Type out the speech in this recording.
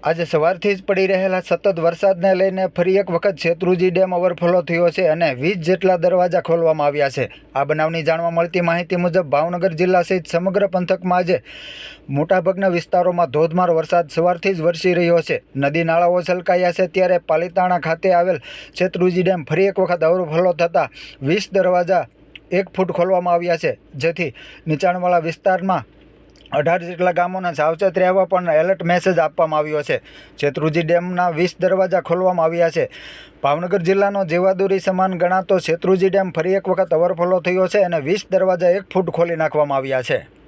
આજે સવારથી જ પડી રહેલા સતત વરસાદને લઈને ફરી એક વખત શેત્રુજી ડેમ ઓવરફ્લો થયો છે અને વીસ જેટલા દરવાજા ખોલવામાં આવ્યા છે. આ બનાવની જાણવા મળતી માહિતી મુજબ ભાવનગર જિલ્લા સહિત સમગ્ર પંથકમાં આજે મોટાભાગના વિસ્તારોમાં ધોધમાર વરસાદ સવારથી જ વરસી રહ્યો છે. નદી નાળાઓ છલકાયા છે ત્યારે પાલીતાણા ખાતે આવેલ શેત્રુજી ડેમ ફરી એક વખત ઓવરફ્લો થતાં વીસ દરવાજા એક ફૂટ ખોલવામાં આવ્યા છે. જેથી નીચાણવાળા વિસ્તારમાં અઢાર જેટલા ગામોને સાવચેત રહેવા પણ એલર્ટ મેસેજ આપવામાં આવ્યો છે. શેત્રુજી ડેમના વીસ દરવાજા ખોલવામાં આવ્યા છે. ભાવનગર જિલ્લાનો જીવાદોરી સમાન ગણાતો શેત્રુજી ડેમ ફરી એક વખત ઓવરફ્લો થયો છે અને વીસ દરવાજા એક ફૂટ ખોલી નાખવામાં આવ્યા છે.